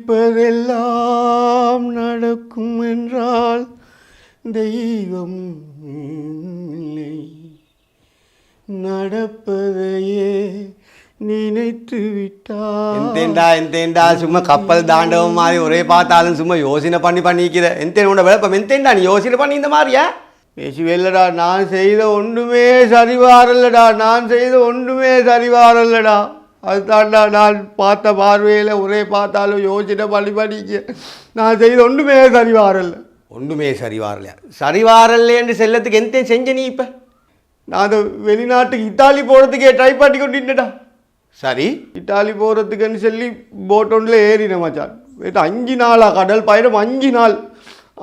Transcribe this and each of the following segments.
நினைப்பதெல்லாம் நடக்கும் என்றால் தெய்வம் இல்லை. நடப்பதையே நினைத்து விட்டால் எந்தேண்டா எந்தேண்டா சும்மா கப்பல் தாண்டவம் மாதிரி ஒரே பார்த்தாலும் சும்மா யோசனை பண்ணி பண்ணிக்கிற. எந்தேன் உன்னோட விளப்பம் எந்தேண்டா நீ யோசனை பண்ணி இந்த மாதிரியா? பேசுவேல்லடா நான் செய்த ஒன்றுமே சரி வாரல்லடா நான் செய்த ஒன்றுமே சரி அதுதான்டா நான் பார்த்த பார்வையில் ஒரே பார்த்தாலும் யோசனை பண்ணி பண்ணிக்க நான் செய்த ஒன்றுமே சரி வாரல்ல ஒன்றுமே சரி வரலையா சரி வரலைன்னு செல்லத்துக்கு எந்தேன் செஞ்ச நீ இப்போ? நான் அந்த வெளிநாட்டுக்கு இத்தாலி போகிறதுக்கே ட்ரை பண்ணி கொண்டுட்டேடா சரி. இத்தாலி போகிறதுக்குன்னு சொல்லி போட் ஒன்றில் ஏறினேன் மச்சான். அஞ்சு நாளா கடல் பயணம் அஞ்சு நாள்.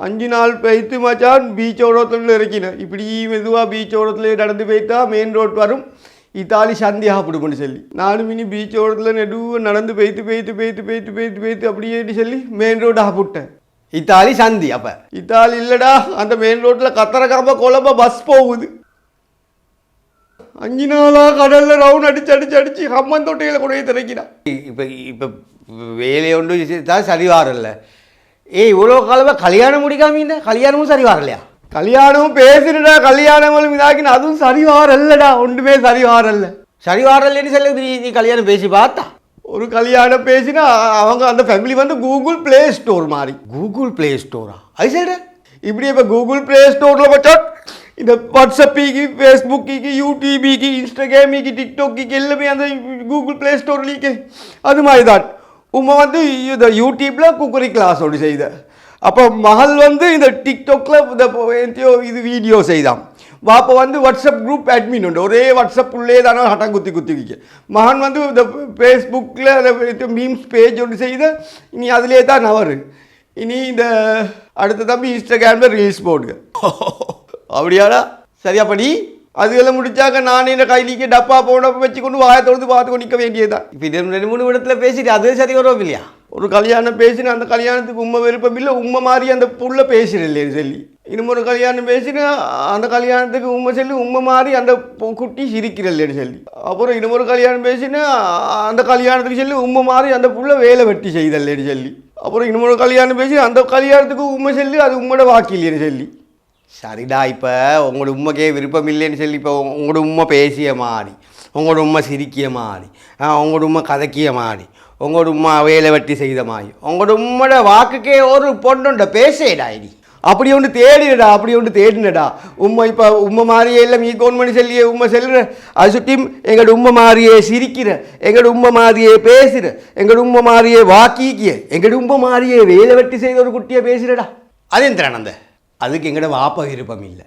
அஞ்சு நாள் போயிட்டு மச்சான் பீச் ஓரத்தில் இறக்கினேன் இப்படி மெதுவாக பீச் ஓரத்தில் நடந்து போயிட்டா மெயின் ரோட் வரும். இத்தாலி சந்தி சாப்பிடும்னு சொல்லி. நானும் இனி பீச் ஓரத்தில் நெடுவாக நடந்து போயிட்டு போயிட்டு போயிட்டு போயிட்டு போயிட்டு பேத்து அப்படியே சொல்லி மெயின் ரோடு சாப்பிட்டேன். இத்தாலி சந்தி அப்போ. இத்தாலி இல்லைடா அந்த மெயின் ரோட்டில் கத்தரக்காம குழம்ப பஸ் போகுது. அஞ்சு நாளாக கடலில் ரவுண்ட் அடிச்சு அடிச்சு அடிச்சு ஹம்மன் தொட்டையில் கொண்டு போய் திறக்கிறான் இப்போ இப்போ வேலையை ஒன்று தான் சரி வரல. ஏய் இவ்வளோ காலமாக கல்யாணம் முடிக்காம இந்த கல்யாணமும் சரி வரலையா? கல்யாணமும் பேசினடா கல்யாணங்களும் இதாக்கின அதுவும் சரி வாரல்லடா ஒன்றுமே சரி வாரல்ல சரி வரலன்னு சொல்ல நீ நீ கல்யாணம் பேசி பார்த்தா. ஒரு கல்யாணம் பேசினா அவங்க அந்த ஃபேமிலி வந்து கூகுள் ப்ளே ஸ்டோர் மாதிரி கூகுள் ப்ளே ஸ்டோரா அது சரி. இப்படி இப்போ கூகுள் ப்ளே ஸ்டோரில் வச்சா இந்த வாட்ஸ்அப்பிக்கு ஃபேஸ்புக்கு யூடியூபிக்கு இன்ஸ்டாகிராமிக்கு டிக்டாக்கு எல்லாமே அந்த கூகுள் ப்ளே ஸ்டோர்லேயே அது மாதிரி தான் உமா வந்து இந்த யூடியூப்பில் குக்கரி கிளாஸ் ஒன்று செய்த. அப்போ மகள் வந்து இந்த டிக்டாக்ல இந்த இது வீடியோ செய்தான் வாப்பா வந்து வாட்ஸ்அப் குரூப் அட்மின் உண்டு. ஒரே வாட்ஸ்அப் உள்ளே தானே ஹட்டம் குத்தி குத்தி வைக்க. மகன் வந்து இந்த ஃபேஸ்புக்கில் மீம்ஸ் பேஜ் ஒன்று செய்த இனி அதிலே தான் நவரு இனி இந்த அடுத்த தம்பி இன்ஸ்டாகிராமில் ரீல்ஸ் போடுங்க. அப்படியாடா? சரியா படி அதுகளை முடிச்சாக்க நானே இந்த கைலிக்கு டப்பா போன வச்சு கொண்டு வாயை தொடர்ந்து பார்த்து கொண்டு நிற்க வேண்டியதுதான். இப்போ இது ரெண்டு மூணு இடத்துல பேசிட்டு அது சரி வரும் இல்லையா? ஒரு கல்யாணம் பேசினா அந்த கல்யாணத்துக்கு உண்மை விருப்பம் இல்லை உண்மை மாதிரி அந்த புள்ள பேசுறேன் சொல்லி. இன்னும் ஒரு கல்யாணம் பேசினா அந்த கல்யாணத்துக்கு உண்மை சொல்லி உண்மை மாதிரி அந்த குட்டி சிரிக்கிறல்லேன்னு சொல்லி. அப்புறம் இன்னும் ஒரு கல்யாணம் பேசினா அந்த கல்யாணத்துக்கு சொல்லி உண்மை மாதிரி அந்த புள்ள வேலை வெட்டி செய்தல்லேன்னு சொல்லி. அப்புறம் இன்னும் ஒரு கல்யாணம் பேசி அந்த கல்யாணத்துக்கு உண்மை சொல்லி அது உண்மையோட வாக்கில்லைன்னு சொல்லி. சரிடா இப்போ உங்களோட உண்மைக்கே விருப்பம் இல்லைன்னு சொல்லி இப்போ உங்களோட உண்மை பேசிய மாதிரி உங்களோட உண்மை சிரிக்கிய மாதிரி ஆ, உங்களோட உண்மை கதைக்கிய மாதிரி உங்களோட உண்மை வேலை வெட்டி செய்த மாதிரி உங்களோட உம்மோட வாக்குக்கே ஒரு பொண்ணுண்ட பேசேடா இனி அப்படி ஒன்று தேடினடா அப்படி ஒன்று தேடினடா. உம்மை இப்போ உம்மை மாதிரியே இல்லை மீ கவுன்மெண்ட் சொல்லியே உம்மை செல்லுற. அது சுற்றியும் எங்களோட உம்மை மாதிரியே சிரிக்கிற எங்களோட உம்மை மாதிரியே பேசுகிற எங்களோட உம்மை மாதிரியே வாக்கிக்கிய எங்களோட உம்மை மாதிரியே வேலை வெட்டி செய்த ஒரு குட்டியை பேசுகிறடா அது எந்த அதுக்கு எங்களோட வாப்ப விருப்பம் இல்லை.